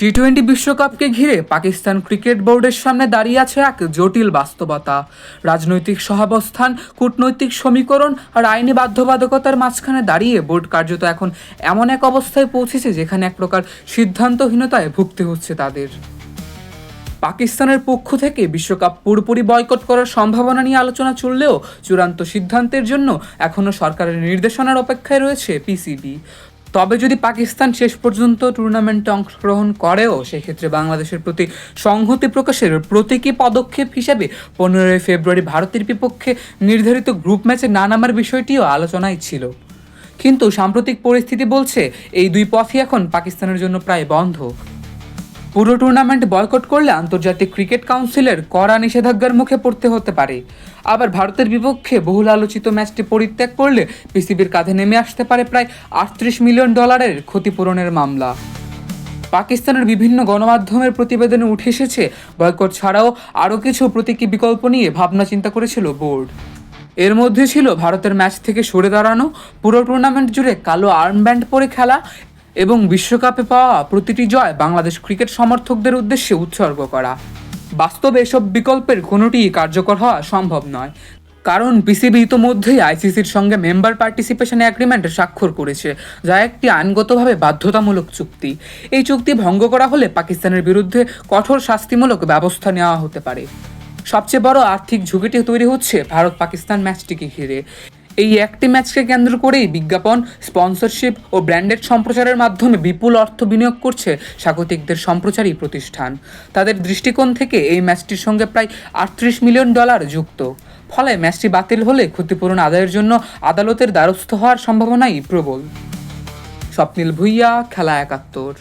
T twenty বিশ্বকাপকে ঘিরে Pakistan cricket বোর্ডের সামনে দাঁড়িয়ে আছে এক জটিল বাস্তবতা। রাজনৈতিক সহাবস্থান, কূটনৈতিক সমীকরণ আর আইনি বাধ্যবাধকতার মাঝখানে দাঁড়িয়ে বোর্ড কার্যত এখন এমন এক অবস্থায় পৌঁছেছে যেখানে এক প্রকার সিদ্ধান্তহীনতায় ভুগতে হচ্ছে তাদের। পাকিস্তানের পক্ষ থেকে বিশ্বকাপ পুরোপুরি বয়কট করার সম্ভাবনা নিয়ে আলোচনা চললেও চূড়ান্ত সিদ্ধান্তের জন্য এখনও সরকারের নির্দেশনার অপেক্ষায় রয়েছে পিসিবি তবে যদি পাকিস্তান শেষ পর্যন্ত টুর্নামেন্টে অংশগ্রহণ করেও, সেক্ষেত্রে বাংলাদেশের প্রতি সংহতি প্রকাশের প্রতীকী পদক্ষেপ হিসেবে পনেরোই ফেব্রুয়ারি ভারতের বিপক্ষে নির্ধারিত গ্রুপ ম্যাচে না নামার বিষয়টিও আলোচনায় ছিল। কিন্তু সাম্প্রতিক পরিস্থিতি বলছে, এই দুই পথই এখন পাকিস্তানের জন্য প্রায় বন্ধ। পুরো টুর্নামেন্ট বয়কট করলে আন্তর্জাতিক ক্রিকেট কাউন্সিলের কড়া নিষেধাজ্ঞার মুখে পড়তে হতে পারে। আবার ভারতের বিপক্ষে বহুল আলোচিত ম্যাচটি পরিত্যাগ করলে পিসিবির কাঁধে নেমে আসতে পারে প্রায় আটত্রিশ মিলিয়ন ডলারের ক্ষতিপূরণের মামলা। পাকিস্তানের বিভিন্ন গণমাধ্যমের প্রতিবেদনে উঠে এসেছে বয়কট ছাড়াও আরও কিছু প্রতীকী বিকল্প নিয়ে ভাবনা চিন্তা করেছিল বোর্ড এর মধ্যে ছিল ভারতের ম্যাচ থেকে সরে দাঁড়ানো, পুরো টুর্নামেন্ট জুড়ে কালো আর্মব্যান্ড পরে খেলা এবং বিশ্বকাপে পাওয়া প্রতিটি জয় বাংলাদেশ ক্রিকেট সমর্থকদের উদ্দেশ্যে উৎসর্গ করা। বাস্তবে এসব বিকল্পের কোনোটিই কার্যকর হওয়া সম্ভব নয়। কারণ পিসিবি ইতোমধ্যেই আইসিসির সঙ্গে মেম্বার পার্টিসিপেশন অ্যাগ্রিমেন্ট স্বাক্ষর করেছে, যা একটি আইনগতভাবে বাধ্যতামূলক চুক্তি। এই চুক্তি ভঙ্গ করা হলে পাকিস্তানের বিরুদ্ধে কঠোর শাস্তিমূলক ব্যবস্থা নেওয়া হতে পারে। সবচেয়ে বড় আর্থিক ঝুঁকিটি তৈরি হচ্ছে ভারত পাকিস্তান ম্যাচটিকে ঘিরে। এই একটি ম্যাচকে কেন্দ্র করেই বিজ্ঞাপন, স্পন্সরশিপ ও ব্র্যান্ডেড সম্প্রচারের মাধ্যমে বিপুল অর্থ বিনিয়োগ করছে স্বাগতিকদের সম্প্রচারী প্রতিষ্ঠান। তাদের দৃষ্টিকোণ থেকে এই ম্যাচটির সঙ্গে প্রায় আটত্রিশ মিলিয়ন ডলার যুক্ত। ফলে ম্যাচটি বাতিল হলে ক্ষতিপূরণ আদায়ের জন্য আদালতের দ্বারস্থ হওয়ার সম্ভাবনাই প্রবল। স্বপ্নিল ভুইয়া, খেলা একাত্তর।